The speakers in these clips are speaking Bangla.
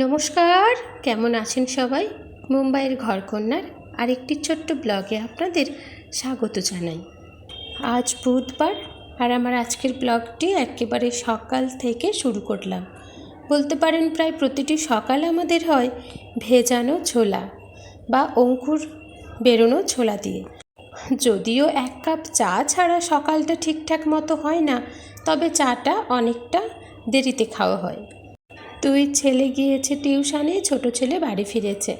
নমস্কার, কেমন আছেন সবাই? মুম্বাইয়ের ঘরকন্যার আরেকটি ছোট্ট ব্লগে আপনাদের স্বাগত জানাই। আজ বুধবার আর আমার আজকের ব্লগটি একেবারে সকাল থেকে শুরু করলাম। বলতে পারেন প্রায় প্রতিটি সকাল আমাদের হয় ভেজানো ছোলা বা অঙ্কুর বেরোনো ছোলা দিয়ে। যদিও এক কাপ চা ছাড়া সকালটা ঠিকঠাক মতো হয় না, তবে চাটা অনেকটা দেরিতে খাওয়া হয়। দুই ছেলে গিয়েছে টিউশনে, ছোট ছেলে বাড়ি ফিরেছে।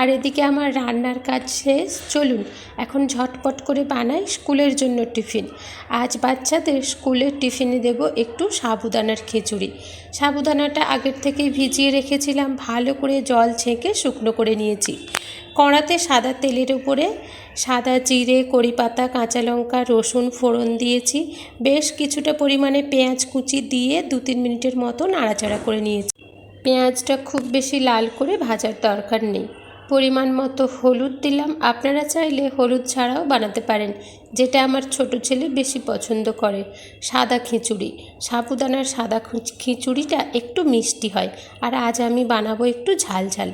আর এদিকে আমার রান্নার কাজ শেষ, চলুন এখন ঝটপট করে বানাই স্কুলের জন্য টিফিন। আজ বাচ্চাদের স্কুলের টিফিনে দেব একটু সাবুদানার খিচুড়ি। সাবুদানাটা আগের থেকেই ভিজিয়ে রেখেছিলাম, ভালো করে জল ছেঁকে শুকনো করে নিয়েছি। কড়াতে সাদা তেলের উপরে সাদা জিরে কড়ি পাতা কাঁচা লঙ্কা, রসুন ফোড়ন দিয়েছি। বেশ কিছুটা পরিমাণে পেঁয়াজ কুচি দিয়ে দু তিন মিনিটের মতো নাড়াচাড়া করে নিয়েছি। পেঁয়াজটা খুব বেশি লাল করে ভাজার দরকার নেই। পরিমাণ মতো হলুদ দিলাম। আপনারা চাইলে হলুদ ছাড়াও বানাতে পারেন, যেটা আমার ছোট ছেলে বেশি পছন্দ করে। সাদা খিচুড়ি। সাবুদানার সাদা খিচুড়িটা একটু মিষ্টি হয়, আর আজ আমি বানাবো একটু ঝাল ঝাল।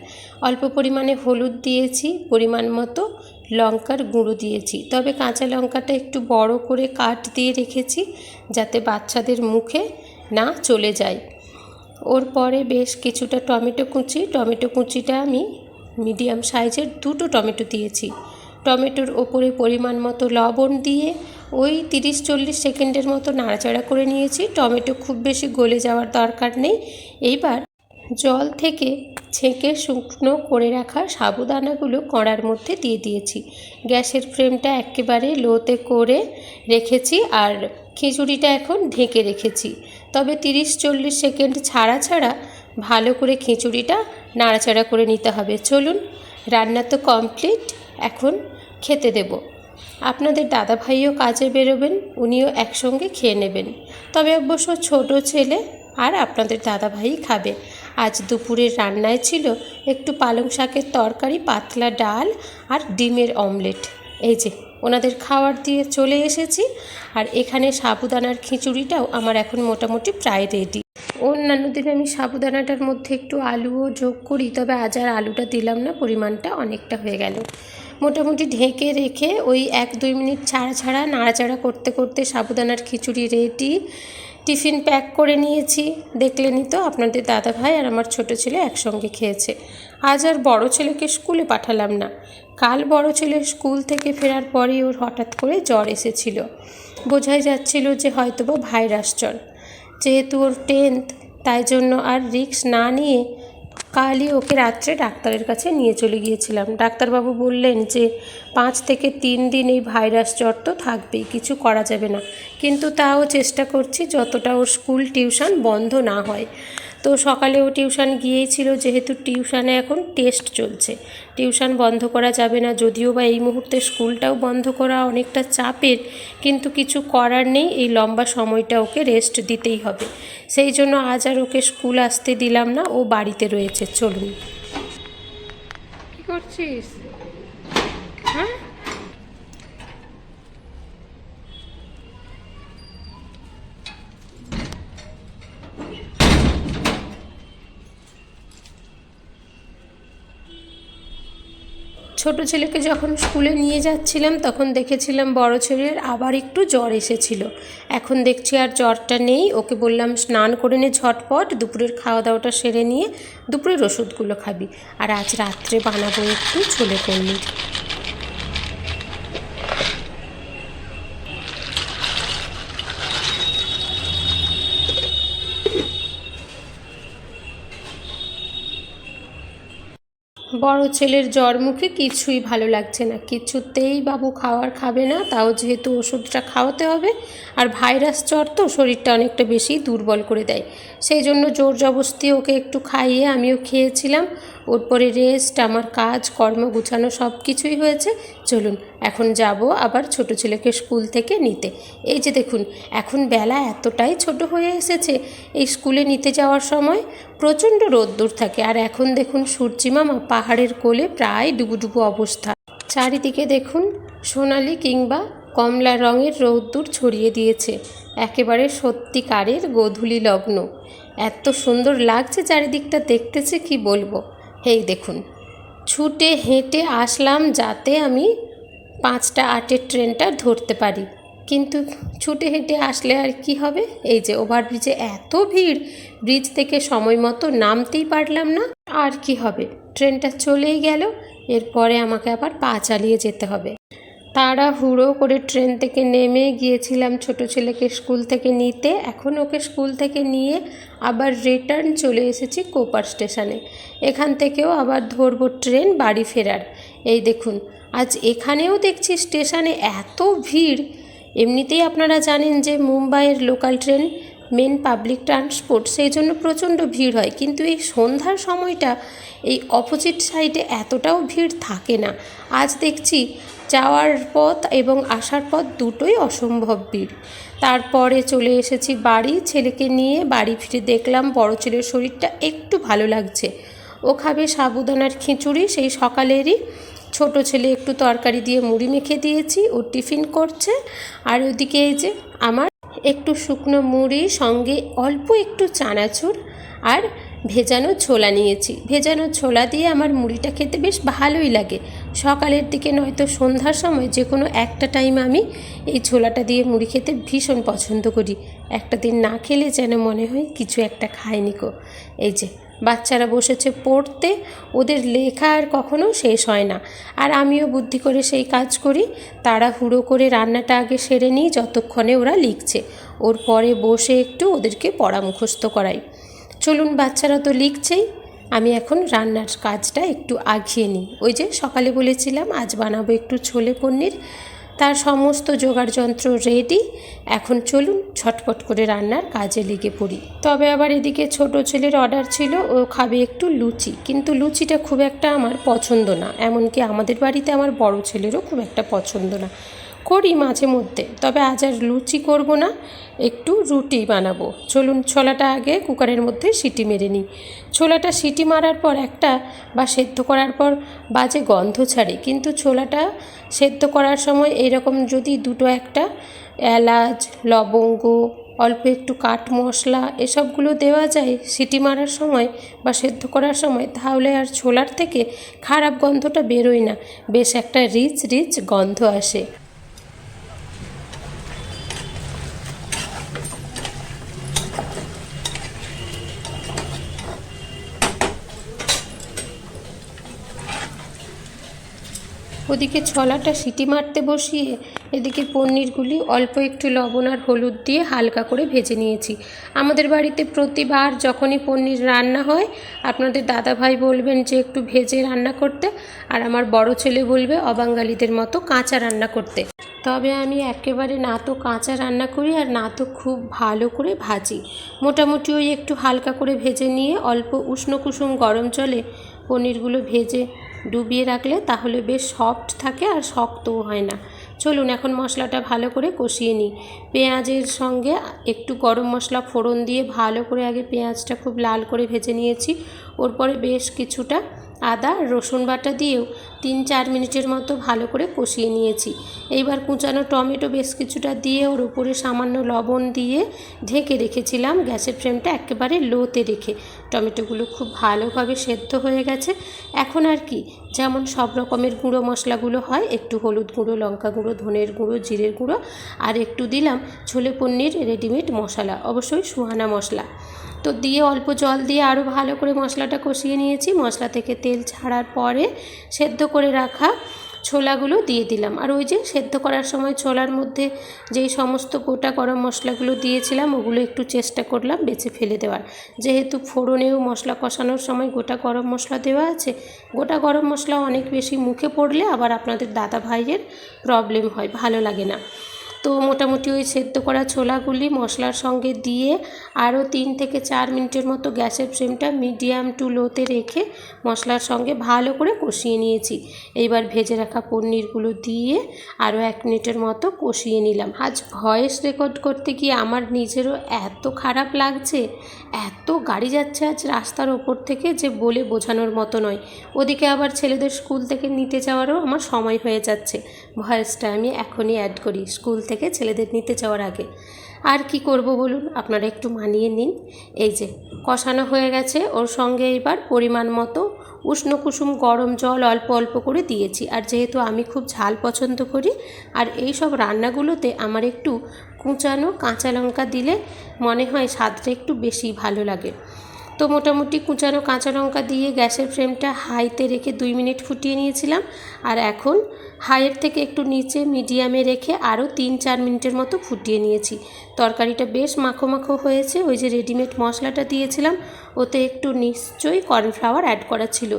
অল্প পরিমাণে হলুদ দিয়েছি, পরিমাণ মতো লঙ্কার গুঁড়ো দিয়েছি। তবে কাঁচা লঙ্কাটা একটু বড় করে কাট দিয়ে রেখেছি, যাতে বাচ্চাদের মুখে না চলে যায়। ওর পরে বেশ কিছুটা টমেটো কুচি। টমেটো কুচিটা আমি মিডিয়াম সাইজের দুটো টমেটো দিয়েছি। টমেটোর ওপরে পরিমাণ মতো লবণ দিয়ে ওই তিরিশ চল্লিশ সেকেন্ডের মতো নাড়াচাড়া করে নিয়েছি। টমেটো খুব বেশি গলে যাওয়ার দরকার নেই। এইবার জল থেকে ছেঁকে শুকনো করে রাখা সাবুদানাগুলো কড়ার মধ্যে দিয়ে দিয়েছি। গ্যাসের ফ্লেমটা একেবারে লোতে করে রেখেছি আর খিচুড়িটা এখন ঢেকে রেখেছি। তবে তিরিশ চল্লিশ সেকেন্ড ছাড়া ছাড়া ভালো করে খিচুড়িটা নাড়াচাড়া করে নিতে হবে। চলুন, রান্না তো কমপ্লিট এখন খেতে দেব। আপনাদের দাদা ভাইও কাজে বেরোবেন, উনিও একসঙ্গে খেয়ে নেবেন। তবে অবশ্য ছোট ছেলে আর আপনাদের দাদা ভাই খাবে। আজ দুপুরের রান্নায় ছিল একটু পালং শাকের তরকারি, পাতলা ডাল আর ডিমের অমলেট। এই যে ওনাদের খাওয়ার দিয়ে চলে এসেছি আর এখানে সাবুদানার খিচুড়িটাও আমার এখন মোটামুটি প্রায় রেডি অন্যান্য দিনে আমি সাবুদানাটার মধ্যে একটু আলুও যোগ করি, তবে আজ আর আলুটা দিলাম না, পরিমাণটা অনেকটা হয়ে গেল। মোটামুটি ঢেকে রেখে ওই এক দুই মিনিট ছাড়া ছাড়া নাড়াচাড়া করতে করতে সাবুদানার খিচুড়ি রেডি টিফিন প্যাক করে নিয়েছি। দেখলেনই তো আপনাদের দাদা ভাই আর আমার ছোট ছেলে একসঙ্গে খেয়েছে। আজ আর বড় ছেলেকে স্কুলে পাঠালাম না। কাল বড় ছেলে স্কুল থেকে ফেরার পরেই ওর হঠাৎ করে জ্বর এসেছিল। বোঝাই যাচ্ছিল যে হয়তোবা ভাইরাস জ্বর। যেহেতু ওর টেন্থ তাই জন্য আর রিস্ক না নিয়ে কালই ওকে রাত্রে ডাক্তারের কাছে নিয়ে চলে গিয়েছিলাম। ডাক্তারবাবু বললেন যে, পাঁচ থেকে তিন দিন এই ভাইরাস জ্বর তো থাকবেই, কিছু করা যাবে না। কিন্তু তাও চেষ্টা করছি যতটা ওর স্কুল টিউশন বন্ধ না হয়। তো সকালে ও টিউশন গিয়েছিল, যেহেতু টিউশনে এখন টেস্ট চলছে। টিউশন বন্ধ করা যাবে না, যদিও বা এই মুহূর্তে স্কুলটাও বন্ধ করা অনেকটা চাপের, কিন্তু কিছু করার নেই, এই লম্বা সময়টা ওকে রেস্ট দিতেই হবে। সেই জন্য আজ আর ওকে স্কুল আসতে দিলাম না, ও বাড়িতে রয়েছে, চলুন। কি করছিস? হ্যাঁ? ছোট ছেলেকে যখন স্কুলে নিয়ে যাচ্ছিলাম, তখন দেখেছিলাম বড় ছেলের আবার একটু জ্বর এসেছিল। এখন দেখছি আর জ্বরটা নেই। ওকে বললাম, স্নান করে নে ঝটপট, দুপুরের খাওয়া দাওয়াটা সেরে নিয়ে দুপুরের ওষুধগুলো খাবি। আর আজ রাত্রে বানাবো একটু ছোলে পনির। বড় ছেলের জ্বর মুখে কিছুই ভালো লাগছে না। কিছুতেই বাবু খাওয়ার খাবে না, তাও যেহেতু ওষুধটা খাওয়াতে হবে আর ভাইরাস জ্বর তো শরীরটা অনেকটা বেশি দুর্বল করে দেয়। সেই জন্য জোর জবস্তি ওকে একটু খাইয়ে আমিও খেয়েছিলাম। ওর পরে রেস্ট আমার কাজ, কর্ম গুছানো সব কিছুই হয়েছে। চলুন, এখন যাব আবার ছোট ছেলেকে স্কুল থেকে নিতে। এই যে দেখুন, এখন বেলা এতটাই ছোট হয়ে এসেছে। এই স্কুলে নিতে যাওয়ার সময় প্রচণ্ড রোদ্দুর থাকে। আর এখন দেখুন, সূর্যি মামা পাহাড়ের কোলে প্রায় ডুবুডুবু অবস্থা। চারিদিকে দেখুন, সোনালি কিংবা কমলা রঙের রৌদ্দুর ছড়িয়ে দিয়েছে। একেবারে সত্যিকারের গোধূলি লগ্ন। এত সুন্দর লাগছে চারিদিকটা দেখতেছে কি বলব। এই দেখুন। ছুটে হেঁটে আসলাম যাতে আমি পাঁচটা আটের ট্রেনটা ধরতে পারি। কিন্তু ছুটে হেঁটে আসলে আর কি হবে? এই যে ওভারব্রিজে এত ভিড়, ব্রিজ থেকে সময় মতো নামতেই পারলাম না। আর কি হবে? ট্রেনটা চলেই গেল। এরপরে আমাকে আবার পা চালিয়ে যেতে হবে। তারা হুড়ো করে ট্রেন থেকে নেমে গিয়েছিলাম ছোট ছেলেকে স্কুল থেকে নিতে। এখন ওকে স্কুল থেকে নিয়ে আবার রিটার্ন চলে এসেছি কোপার স্টেশনে। এখান থেকেও আবার ধরবো ট্রেন, বাড়ি ফেরার। এই দেখুন, আজ এখানেও দেখছি স্টেশনে এত ভিড়। এমনিতেই আপনারা জানেন যে মুম্বাইয়ের local train main public transport সেই জন্য প্রচণ্ড ভিড় হয়। কিন্তু এই সন্ধ্যার সময়টা, এই অপোজিট সাইডে এতটাও ভিড় থাকে না। আজ দেখছি যাওয়ার পথ এবং আসার পথ দুটোই অসম্ভব ভিড় তারপরে চলে এসেছি বাড়ি, ছেলেকে নিয়ে বাড়ি ফিরে দেখলাম, বড় ছেলের শরীরটা একটু ভালো লাগছে। ও খাবে সাবুদানার খিচুড়ি, সেই সকালেরই ছোট ছেলে একটু তরকারি দিয়ে মুড়ি মেখে দিয়েছি, ও টিফিন করছে। আর ওদিকে এই যে আমার একটু শুকনো মুড়ি, সঙ্গে অল্প একটু চানাচুর আর ভেজানো ছোলা নিয়েছি। ভেজানো ছোলা দিয়ে আমার মুড়িটা খেতে বেশ ভালোই লাগে। সকালের দিকে নয়তো সন্ধ্যার সময় যে কোনো একটা টাইম আমি এই ছোলাটা দিয়ে মুড়ি খেতে ভীষণ পছন্দ করি। একটা দিন না খেলে যেন মনে হয় কিছু একটা খায়নি কো। এই যে, বাচ্চারা বসেছে পড়তে, ওদের লেখা আর কখনো শেষ হয় না। আর আমিও বুদ্ধি করে সেই কাজ করি। তারা হুড়ো করে রান্নাটা আগে সেরে নিই, যতক্ষণে ওরা লিখছে। ওর পরে বসে একটু ওদেরকে পড়া মুখস্থ করাই। চলুন বাচ্চারা তো লিখছেই, আমি এখন রান্নার কাজটা একটু আগিয়ে নিই। ওই যে সকালে বলেছিলাম, আজ বানাবো একটু ছোলে পনির। তার সমস্ত জোগাড় যন্ত্র রেডি এখন চলুন ছটপট করে রান্নার কাজে লেগে পড়ি। তবে আবার এদিকে ছোট ছেলের অর্ডার ছিল, ও খাবে একটু লুচি। কিন্তু লুচিটা খুব একটা আমার পছন্দ না। এমনকি আমাদের বাড়িতে আমার বড় ছেলেরও খুব একটা পছন্দ না। করি মাঝে মধ্যে, তবে আজ আর লুচি করব না, একটু রুটি বানাবো। চলুন ছোলাটা আগে কুকারের মধ্যে সিটি মেরে নিই। ছোলাটা সিটি মারার পর একটা বা সেদ্ধ করার পর বাজে গন্ধ ছাড়ে, কিন্তু ছোলাটা সেদ্ধ করার সময় এরকম যদি দুটো একটা, এলাচ, লবঙ্গ, অল্প একটু কাঠ মশলা এসবগুলো দেওয়া যায় সিটি মারার সময় বা সেদ্ধ করার সময়, তাহলে আর ছোলার থেকে খারাপ গন্ধটা বেরোয় না। বেশ একটা রিচ রিচ গন্ধ আসে। ওদিকে ছলাটা সিটি মারতে বসিয়ে এদিকে পনিরগুলি অল্প একটু লবণ আর হলুদ দিয়ে হালকা করে ভেজে নিয়েছি। আমাদের বাড়িতে প্রতিবার যখনই পনির রান্না হয়, আপনাদের দাদাভাই বলবেন যে একটু ভেজে রান্না করতে, আর আমার বড় ছেলে বলবে অবাঙ্গালিদের মতো কাঁচা রান্না করতে। তবে আমি একেবারে না তো কাঁচা রান্না করি আর না তো খুব ভালো করে ভাজি। মোটামুটি ওই একটু হালকা করে ভেজে নিয়ে অল্প উষ্ণ কুসুম গরম জলে পনিরগুলো ভেজে ডুবিয়ে রাখলে তাহলে বেশ সফট থাকে আর শক্তও হয় না। চলুন এখন মশলাটা ভালো করে কষিয়ে নিই। পেঁয়াজের সঙ্গে একটু গরম মশলা ফোড়ন দিয়ে ভালো করে আগে পেঁয়াজটা খুব লাল করে ভেজে নিয়েছি। ওর পরে বেশ কিছুটা আদা, রসুন বাটা দিয়েও তিন চার মিনিটের মতো ভালো করে কষিয়ে নিয়েছি। এইবার কুচানো টমেটো বেশ কিছুটা দিয়ে ওর উপরে সামান্য লবণ দিয়ে ঢেকে রেখেছিলাম। গ্যাসের ফ্লেমটা একেবারে লোতে রেখে। টমেটোগুলো খুব ভালোভাবে সেদ্ধ হয়ে গেছে। এখন আর কি, যেমন সব রকমের গুঁড়ো মশলাগুলো হয়, একটু হলুদ গুঁড়ো, লঙ্কা গুঁড়ো, ধনের গুঁড়ো, জিরের গুঁড়ো, আর একটু দিলাম ছোলে পনির রেডিমেড মশলা, অবশ্যই সুহানা মশলা। তো দিয়ে অল্প জল দিয়ে আরও ভালো করে মশলাটা কষিয়ে নিয়েছি। মশলা থেকে তেল ছাড়ার পরে সেদ্ধ করে রাখা ছোলাগুলো দিয়ে দিলাম। আর ওই যে সেদ্ধ করার সময় ছোলার মধ্যে যেই সমস্ত গোটা গরম মশলাগুলো দিয়েছিলাম, ওগুলো একটু চেষ্টা করলাম বেছে ফেলে দেওয়ার। যেহেতু ফোড়নেও মশলা কষানোর সময় গোটা গরম মশলা দেওয়া আছে, গোটা গরম মশলা অনেক বেশি মুখে পড়লে আবার আপনাদের দাদা ভাইয়ের প্রবলেম হয়, ভালো লাগে না। তো মোটামুটি ওই সেদ্ধ করা ছোলাগুলি মশলার সঙ্গে দিয়ে আরও তিন থেকে চার মিনিটের মতো গ্যাসের ফ্লেমটা মিডিয়াম টু লোতে রেখে মশলার সঙ্গে ভালো করে কষিয়ে নিয়েছি। এইবার ভেজে রাখা পনিরগুলো দিয়ে আরও এক মিনিটের মতো কষিয়ে নিলাম। আজ ভয়েস রেকর্ড করতে গিয়ে আমার নিজেরও এত খারাপ লাগছে, এত গাড়ি যাচ্ছে আজ রাস্তার ওপর থেকে যে বলে বোঝানোর মতো নয়। ওদিকে আবার ছেলেদের স্কুল থেকে নিতে যাওয়ারও আমার সময় হয়ে যাচ্ছে। ভয়েসটা আমি এখনই অ্যাড করি। স্কুল থেকে ছেলেদের নিতে যাওয়ার আগে। আর কি করব বলুন? আপনারা একটু মানিয়ে নিন। এই যে, কষানো হয়ে গেছে। ওর সঙ্গে এবার পরিমাণ মতো উষ্ণ কুসুম গরম জল অল্প অল্প করে দিয়েছি। আর যেহেতু আমি খুব ঝাল পছন্দ করি, আর এই সব রান্নাগুলোতে আমার একটু কুচানো কাঁচা লঙ্কা দিলে মনে হয় স্বাদটা একটু বেশি ভালো লাগে। তো মোটামুটি কুচানো কাঁচা লঙ্কা দিয়ে গ্যাসের ফ্লেমটা হাইতে রেখে দুই মিনিট ফুটিয়ে নিয়েছিলাম। আর এখন হাইয়ের থেকে একটু নিচে, মিডিয়ামে রেখে আরও তিন চার মিনিটের মতো ফুটিয়ে নিয়েছি। তরকারিটা বেশ মাখো মাখো হয়েছে। ওই যে রেডিমেড মশলাটা দিয়েছিলাম, ওতে একটু নিশ্চয়ই কর্নফ্লাওয়ার অ্যাড করা ছিল।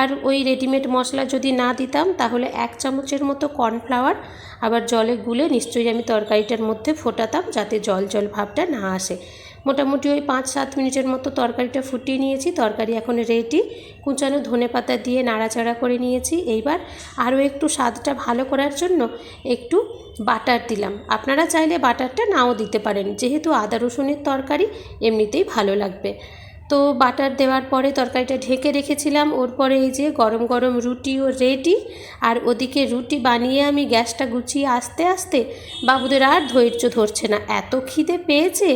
আর ওই রেডিমেড মশলা যদি না দিতাম, তাহলে এক চামচের মতো কর্নফ্লাওয়ার আবার জলে গুলে নিশ্চয়ই আমি তরকারিটার মধ্যে ফোটাতাম, যাতে জল জল ভাবটা না আসে। মোটামুটি ওই পাঁচ সাত মিনিটের মতো তরকারিটা ফুটিয়ে নিয়েছি। তরকারি এখন রেডি কুঁচানো ধনে পাতা দিয়ে নাড়াচাড়া করে নিয়েছি। এইবার আরও একটু স্বাদটা ভালো করার জন্য একটু বাটার দিলাম। আপনারা চাইলে বাটারটা নাও দিতে পারেন। যেহেতু আদা রসুনের তরকারি এমনিতেই ভালো লাগবে। তো বাটার দেওয়ার পরে তরকারিটা ঢেকে রেখেছিলাম। ওর পরে এই যে গরম গরম রুটিও রেডি আর ওদিকে রুটি বানিয়ে আমি গ্যাসটা গুছিয়ে আস্তে আস্তে বাবুদের আর ধৈর্য ধরছে না। এত খিদে পেয়েছে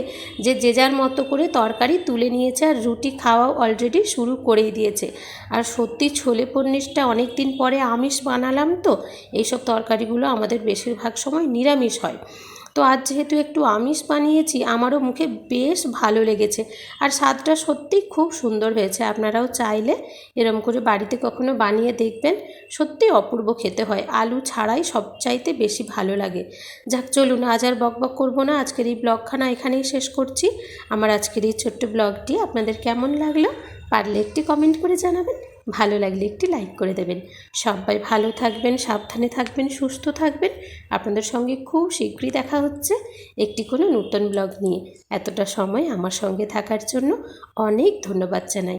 যে যে যার মতো করে তরকারি তুলে নিয়েছে আর রুটি খাওয়াও অলরেডি শুরু করেই দিয়েছে। আর সত্যি ছোলে পনিরটা অনেক দিন পরে আমিষ বানালাম তো, এইসব তরকারিগুলো আমাদের বেশিরভাগ সময় নিরামিষ হয়। তো আজ যেহেতু একটু আমিষ বানিয়েছি, আমারও মুখে বেশ ভালো লেগেছে। আর স্বাদটা সত্যিই খুব সুন্দর হয়েছে, আপনারাও চাইলে এরম করে বাড়িতে কখনো বানিয়ে দেখবেন। সত্যি অপূর্ব খেতে হয়, আলু ছাড়াই সবচাইতে বেশি ভালো লাগে। যাক, চলুন, আজ আর বক বক করব না, আজকের এই ব্লগখানা এখানেই শেষ করছি। আমার আজকের এই ছোট্ট ব্লগটি আপনাদের কেমন লাগল, পারলে একটি কমেন্ট করে জানাবেন। ভালো লাগলে একটি লাইক করে দেবেন। সবাই ভালো থাকবেন, সাবধানে থাকবেন, সুস্থ থাকবেন। আপনাদের সঙ্গে খুব শীঘ্রই দেখা হচ্ছে একটি কোনো নূতন ব্লগ নিয়ে। এতটা সময় আমার সঙ্গে থাকার জন্য অনেক ধন্যবাদ জানাই।